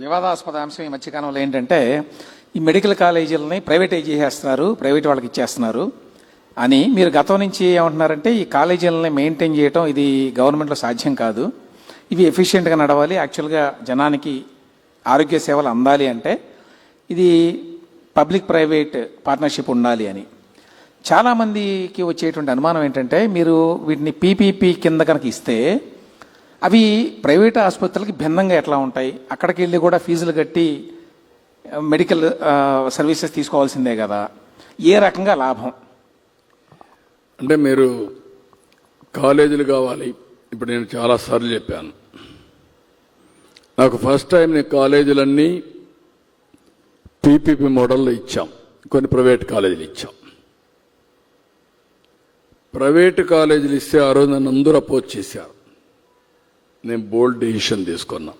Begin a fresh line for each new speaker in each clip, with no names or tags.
వివాదాస్పద అంశం ఈ మధ్యకాలంలో ఏంటంటే ఈ మెడికల్ కాలేజీలని ప్రైవేటైజ్ చేసేస్తున్నారు ప్రైవేట్ వాళ్ళకి ఇచ్చేస్తున్నారు. అని మీరు గతం నుంచి ఏమంటున్నారంటే ఈ కాలేజీలని మెయింటైన్ చేయడం ఇది గవర్నమెంట్లో సాధ్యం కాదు. ఇవి ఎఫిషియెంట్గా నడవాలి యాక్చువల్గా జనానికి ఆరోగ్య సేవలు అందాలి అంటే ఇది పబ్లిక్ ప్రైవేట్ పార్ట్నర్షిప్ ఉండాలి అని. చాలామందికి వచ్చేటువంటి అనుమానం ఏంటంటే మీరు వీటిని పీపీపీ కింద కనుక ఇస్తే అవి ప్రైవేట్ ఆసుపత్రులకి భిన్నంగా ఎట్లా ఉంటాయి? అక్కడికి వెళ్ళి కూడా ఫీజులు కట్టి మెడికల్ సర్వీసెస్ తీసుకోవాల్సిందే కదా. ఏ రకంగా లాభం?
అంటే మీరు కాలేజీలు కావాలి. ఇప్పుడు నేను చాలాసార్లు చెప్పాను. నాకు ఫస్ట్ టైం నేను కాలేజీలన్నీ పీపీపీ మోడల్లో ఇచ్చాం. కొన్ని ప్రైవేట్ కాలేజీలు ఇచ్చాం. ప్రైవేట్ కాలేజీలు ఇస్తే ఆ రోజు నన్ను అందరూ అపోజ్ చేశారు. నేను బోల్డ్ డెసిషన్ తీసుకున్నా.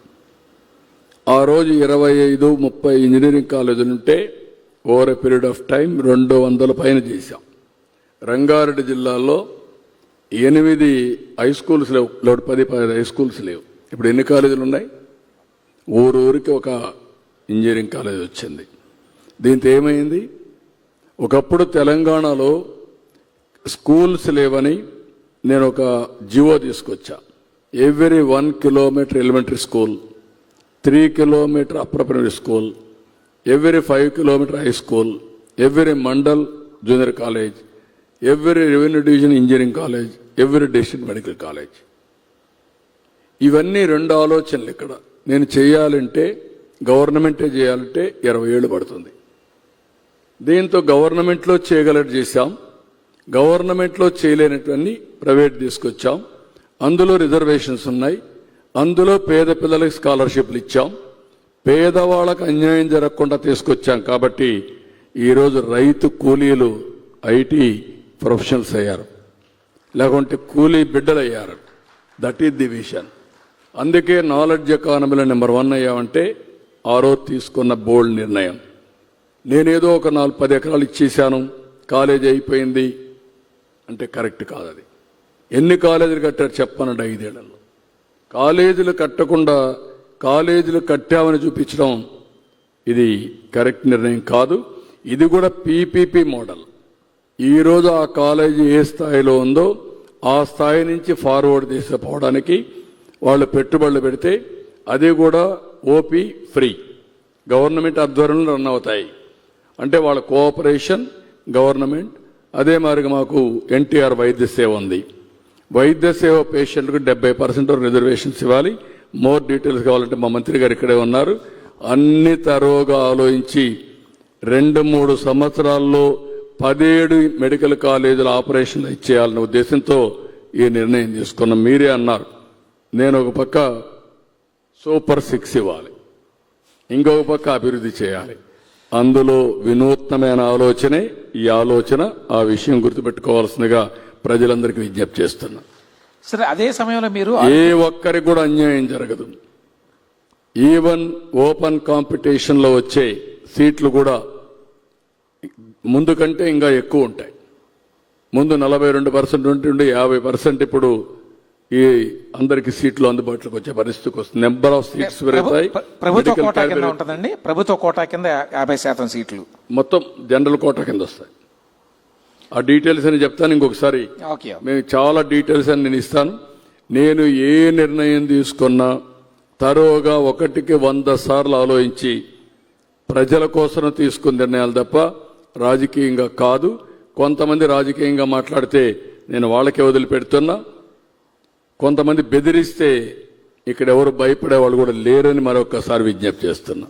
ఆ రోజు ఇరవై ఐదు ముప్పై ఇంజనీరింగ్ కాలేజీలు ఉంటే over a period of time రెండు వందల పైన చేశాం. రంగారెడ్డి జిల్లాలో ఎనిమిది హై స్కూల్స్ లేవు. లేవు పది పది హై స్కూల్స్ లేవు. ఇప్పుడు ఎన్ని కాలేజీలు ఉన్నాయి? ఊరు ఊరికి ఒక ఇంజనీరింగ్ కాలేజ్ వచ్చింది. దీంతో ఏమైంది? ఒకప్పుడు తెలంగాణలో స్కూల్స్ లేవని నేను ఒక జివో తీసుకొచ్చా. Every one kilometre elementary school three kilometre upper primary school every five kilometre high school every mandal junior college every revenue division engineering college every district medical college ఇవన్నీ రెండు ఆలోచనలు ఇక్కడ. నేను చేయాలంటే గవర్నమెంటే చేయాలంటే ఇరవై ఏళ్ళు పడుతుంది. దీంతో గవర్నమెంట్లో చేయగలటి చేశాం. గవర్నమెంట్లో చేయలేనటువంటి ప్రైవేట్ తీసుకొచ్చాం. అందులో రిజర్వేషన్స్ ఉన్నాయి. అందులో పేద పిల్లలకు స్కాలర్షిప్లు ఇచ్చాం. పేదవాళ్ళకు అన్యాయం జరగకుండా తీసుకొచ్చాం కాబట్టి ఈరోజు రైతు కూలీలు ఐటీ ప్రొఫెషనల్స్ అయ్యారు. లేకుంటే కూలీ బిడ్డలు అయ్యారు దట్ ఈస్ ది విషన్ అందుకే నాలెడ్జ్ ఎకానమీలో నెంబర్ వన్ అయ్యామంటే ఆ రోజు తీసుకున్న బోల్డ్ నిర్ణయం. నేనేదో ఒక నాలుగు పది ఎకరాలు ఇచ్చేసాను కాలేజ్ అయిపోయింది. అంటే కరెక్ట్ కాదు అది. ఎన్ని కాలేజీలు కట్టారు చెప్పనండి ఐదేళ్ళలో. కాలేజీలు కట్టకుండా కాలేజీలు కట్టామని చూపించడం ఇది కరెక్ట్ నిర్ణయం కాదు. ఇది కూడా పీపీపీ మోడల్. ఈరోజు ఆ కాలేజీ ఏ స్థాయిలో ఉందో ఆ స్థాయి నుంచి ఫార్వర్డ్ తీసుకుపోవడానికి వాళ్ళు పెట్టుబడులు పెడితే అది కూడా ఓపీ ఫ్రీ. గవర్నమెంట్ ఆధ్వర్యంలో రన్ అవుతాయి. అంటే వాళ్ళ కోఆపరేషన్ గవర్నమెంట్ అదే మరి మాకు ఎన్టీఆర్ వైద్య సేవ ఉంది. వైద్య సేవ పేషెంట్కు డెబ్బై పర్సెంట్ రిజర్వేషన్స్ ఇవ్వాలి. మోర్ డీటెయిల్స్ కావాలంటే మా మంత్రి గారు ఇక్కడే ఉన్నారు. అన్ని తరోగా ఆలోచించి రెండు మూడు సంవత్సరాల్లో పదిహేడు మెడికల్ కాలేజీల ఆపరేషన్లు ఇచ్చేయాలనే ఉద్దేశంతో ఈ నిర్ణయం తీసుకున్నాం. మీరే అన్నారు. నేను ఒక పక్క సూపర్ సిక్స్ ఇవ్వాలి. ఇంకొక పక్క అభివృద్ధి చేయాలి. అందులో వినూత్నమైన ఆలోచనే ఈ ఆలోచన. ఆ విషయం గుర్తుపెట్టుకోవాల్సిందిగా ప్రజలందరికీ విజ్ఞప్తి చేస్తున్నా.
సరే అదే సమయంలో మీరు
ఏ ఒక్కరికి కూడా అన్యాయం జరగదు. ఈవెన్ ఓపెన్ కాంపిటీషన్లో వచ్చే సీట్లు కూడా ముందు కంటే ఇంకా ఎక్కువ ఉంటాయి. ముందు నలభై రెండు పర్సెంట్ ఉంటుండే యాభై పర్సెంట్ ఇప్పుడు ఈ అందరికి సీట్లు అందుబాటులోకి వచ్చే పరిస్థితికి వస్తుంది. నెంబర్ ఆఫ్ సీట్స్ పెరుగుతాయి
ప్రభు- ప్రభుత్వ కోటా కింద ఉంటుందండి. ప్రభుత్వ కోటా కింద యాభై శాతం సీట్లు.
మొత్తం జనరల్ కోటా కింద వస్తాయి. ఆ డీటెయిల్స్ అని చెప్తాను ఇంకొకసారి. మేము చాలా డీటెయిల్స్ అని నేను ఇస్తాను. నేను ఏ నిర్ణయం తీసుకున్నా తరోగా ఒకటికి వంద సార్లు ఆలోచించి ప్రజల కోసం తీసుకున్న నిర్ణయాలు తప్ప రాజకీయంగా కాదు. కొంతమంది రాజకీయంగా మాట్లాడితే నేను వాళ్ళకే వదిలిపెడుతున్నా. కొంతమంది బెదిరిస్తే ఇక్కడ ఎవరు భయపడే వాళ్ళు కూడా లేరని మరొకసారి విజ్ఞప్తి చేస్తున్నా.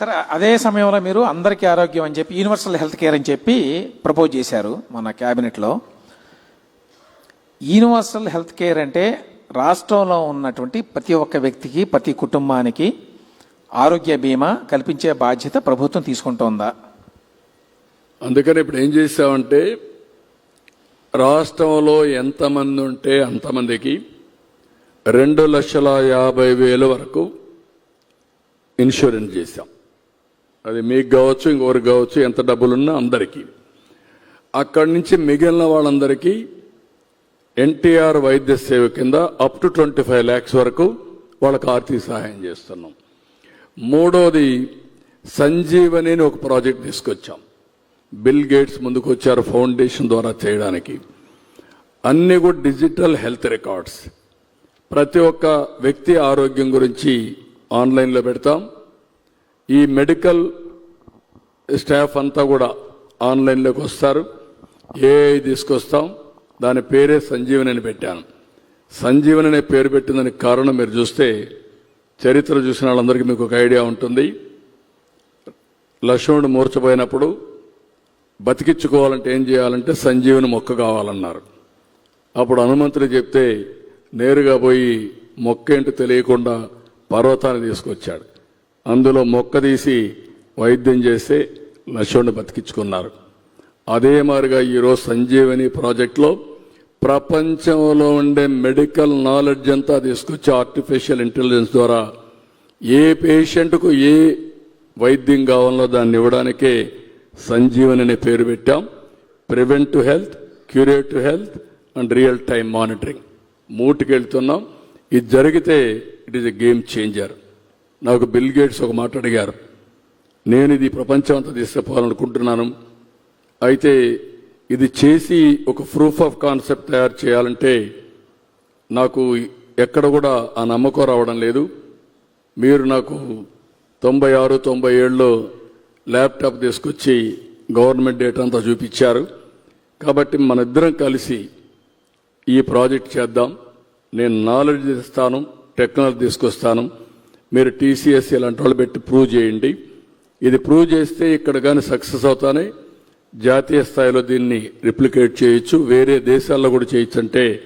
సరే అదే సమయంలో మీరు అందరికీ ఆరోగ్యం అని చెప్పి యూనివర్సల్ హెల్త్ కేర్ అని చెప్పి ప్రపోజ్ చేశారు మన క్యాబినెట్లో యూనివర్సల్ హెల్త్ కేర్ అంటే రాష్ట్రంలో ఉన్నటువంటి ప్రతి ఒక్క వ్యక్తికి ప్రతి కుటుంబానికి ఆరోగ్య బీమా కల్పించే బాధ్యత ప్రభుత్వం తీసుకుంటోందా?
అందుకని ఇప్పుడు ఏం చేసామంటే రాష్ట్రంలో ఎంతమంది ఉంటే అంతమందికి రెండు లక్షల యాభై వేల వరకు ఇన్సూరెన్స్ చేశాం. అది మీకు కావచ్చు ఇంకొకరికి కావచ్చు ఎంత డబ్బులున్నా అందరికీ. అక్కడి నుంచి మిగిలిన వాళ్ళందరికీ ఎన్టీఆర్ వైద్య సేవ కింద up to twenty five lakhs వరకు వాళ్ళకి ఆర్థిక సహాయం చేస్తున్నాం. మూడోది సంజీవని అని ఒక ప్రాజెక్ట్ తీసుకొచ్చాం. బిల్ గేట్స్ ముందుకు వచ్చారు ఫౌండేషన్ ద్వారా చేయడానికి. అన్ని కూడా డిజిటల్ హెల్త్ రికార్డ్స్. ప్రతి ఒక్క వ్యక్తి ఆరోగ్యం గురించి ఆన్లైన్లో పెడతాం. ఈ మెడికల్ స్టాఫ్ అంతా కూడా ఆన్లైన్లోకి వస్తారు. ఏఐ తీసుకొస్తాం. దాని పేరే సంజీవని అని పెట్టాను. సంజీవని అనే పేరు పెట్టిందని కారణం మీరు చూస్తే చరిత్ర చూసిన వాళ్ళందరికీ మీకు ఒక ఐడియా ఉంటుంది. లక్ష్మణుడు మూర్చపోయినప్పుడు బతికించుకోవాలంటే ఏం చేయాలంటే సంజీవని మొక్క కావాలన్నారు. అప్పుడు హనుమంతుడు చెప్తే నేరుగా పోయి మొక్క ఏంటో తెలియకుండా పర్వతాన్ని తీసుకొచ్చాడు. అందులో మొక్క తీసి వైద్యం చేస్తే లక్ష్మణుడు బతికించుకున్నారు. అదే మాదిరిగా ఈరోజు సంజీవని ప్రాజెక్ట్లో ప్రపంచంలో ఉండే మెడికల్ నాలెడ్జ్ అంతా తీసుకొచ్చి ఆర్టిఫిషియల్ ఇంటెలిజెన్స్ ద్వారా ఏ పేషెంట్కు ఏ వైద్యం కావాలో దాన్ని ఇవ్వడానికే సంజీవని అనే పేరు పెట్టాం. Prevent to health curate to health and real time monitoring. మూటికి వెళ్తున్నాం ఇది జరిగితే it is a game changer. నాకు బిల్ గేట్స్ ఒక మాట అడిగారు. నేను ఇది ప్రపంచం అంతా తీసుకుపోవాలనుకుంటున్నాను అయితే ఇది చేసి ఒక ప్రూఫ్ ఆఫ్ కాన్సెప్ట్ తయారు చేయాలంటే నాకు ఎక్కడ కూడా ఆ నమ్మకం రావడం లేదు. మీరు నాకు తొంభై ఆరు తొంభై ఏడులో ల్యాప్టాప్ తీసుకొచ్చి గవర్నమెంట్ డేటా అంతా చూపించారు. కాబట్టి మన ఇద్దరం కలిసి ఈ ప్రాజెక్ట్ చేద్దాం. నేను నాలెడ్జ్ ఇస్తాను టెక్నాలజీ తీసుకొస్తాను. మీరు టీసీఎస్ ఇలాంటి వాళ్ళు పెట్టి ప్రూవ్ చేయండి. ఇది ప్రూవ్ చేస్తే ఇక్కడ కానీ సక్సెస్ అవుతానే జాతీయ స్థాయిలో దీన్ని రిప్లికేట్ చేయొచ్చు. వేరే దేశాల్లో కూడా చేయొచ్చు అంటే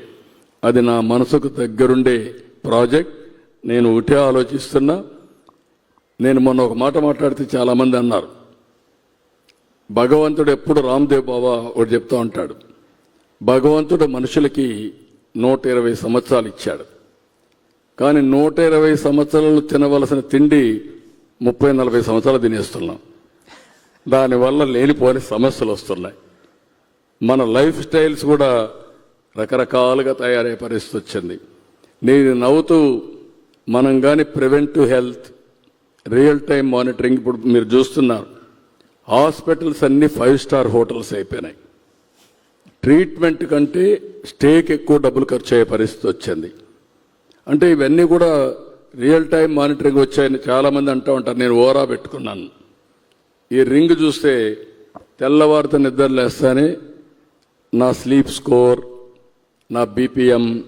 అది నా మనసుకు దగ్గరుండే ప్రాజెక్ట్. నేను ఒకటే ఆలోచిస్తున్నా. నేను మొన్న ఒక మాట మాట్లాడితే చాలామంది అన్నారు. భగవంతుడు ఎప్పుడు రామ్దేవ్ బాబా ఒకటి చెప్తా ఉంటాడు. భగవంతుడు మనుషులకి నూట ఇరవై సంవత్సరాలు ఇచ్చాడు. కానీ నూట ఇరవై సంవత్సరాలు తినవలసిన తిండి ముప్పై నలభై సంవత్సరాలు తినేస్తున్నాం. దానివల్ల లేనిపోని సమస్యలు వస్తున్నాయి. మన లైఫ్ స్టైల్స్ కూడా రకరకాలుగా తయారయ్యే పరిస్థితి వచ్చింది. నేను నవ్వుతూ మనం కానీ preventive health real time monitoring ఇప్పుడు మీరు చూస్తున్నారు. హాస్పిటల్స్ అన్నీ ఫైవ్ స్టార్ హోటల్స్ అయిపోయినాయి. ట్రీట్మెంట్ కంటే స్టేకి ఎక్కువ డబ్బులు ఖర్చు అయ్యే పరిస్థితి వచ్చింది. అంటే ఇవన్నీ కూడా రియల్ టైం మానిటరింగ్ వచ్చాయని చాలామంది అంటూ ఉంటారు. నేను ఓరా పెట్టుకున్నాను. ఈ రింగ్ చూస్తే తెల్లవారితో నిద్ర లేస్తానే నా స్లీప్ స్కోర్ నా బీపీఎం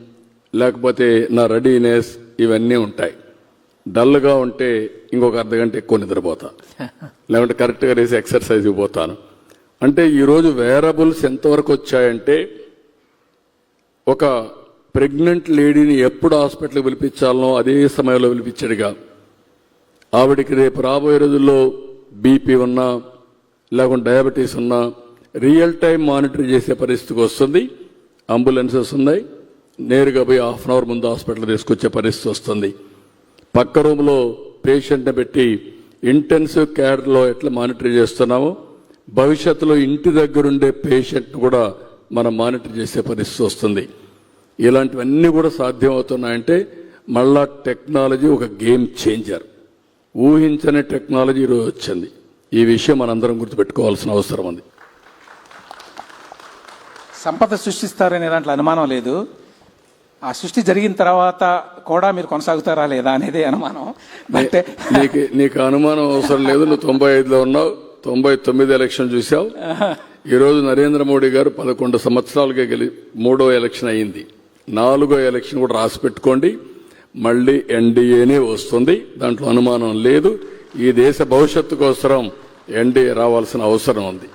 లేకపోతే నా రెడీనెస్ ఇవన్నీ ఉంటాయి. డల్గా ఉంటే ఇంకొక అర్ధ గంట ఎక్కువ నిద్రపోతా. లేకుంటే కరెక్ట్గా వేసి ఎక్సర్సైజ్కి పోతాను. అంటే ఈరోజు వేరబుల్స్ ఎంతవరకు వచ్చాయంటే ఒక ప్రెగ్నెంట్ లేడీని ఎప్పుడు హాస్పిటల్కి పిలిపించాలనో అదే సమయంలో పిలిపించాడుగా. ఆవిడికి రేపు రాబోయే రోజుల్లో బీపీ ఉన్నా లేకుంటే డయాబెటీస్ ఉన్నా రియల్ టైం మానిటర్ చేసే పరిస్థితికి వస్తుంది. అంబులెన్సెస్ ఉన్నాయి నేరుగా పోయి హాఫ్ అన్ అవర్ ముందు హాస్పిటల్ తీసుకొచ్చే పరిస్థితి వస్తుంది. పక్క రూమ్లో పేషెంట్ని పెట్టి ఇంటెన్సివ్ కేర్లో ఎట్లా మానిటర్ చేస్తున్నామో భవిష్యత్తులో ఇంటి దగ్గరుండే పేషెంట్ కూడా మనం మానిటర్ చేసే పరిస్థితి వస్తుంది. ఇలాంటివన్నీ కూడా సాధ్యం అవుతున్నాయంటే మళ్ళా టెక్నాలజీ ఒక గేమ్ చేంజర్. ఊహించని టెక్నాలజీ ఈరోజు వచ్చింది. ఈ విషయం మనందరం గుర్తుపెట్టుకోవాల్సిన అవసరం ఉంది.
సంపద సృష్టిస్తారనే దాంట్లో అనుమానం లేదు. ఆ సృష్టి జరిగిన తర్వాత కూడా మీరు కొనసాగుతారా లేదా అనేది అనుమానం. అంటే
నీకు నీకు అనుమానం అవసరం లేదు. నువ్వు తొంభై ఐదులో ఉన్నావు. తొంభై తొమ్మిది ఎలక్షన్ చూసావు ఈ రోజు నరేంద్ర మోడీ గారు పదకొండు సంవత్సరాలుగా గెలి మూడో ఎలక్షన్ అయింది. నాలుగో ఎలక్షన్ కూడా రాసి పెట్టుకోండి. మళ్ళీ ఎన్డీఏనే వస్తుంది. దాంట్లో అనుమానం లేదు. ఈ దేశ భవిష్యత్తు కోసం ఎన్డీఏ రావాల్సిన అవసరం ఉంది.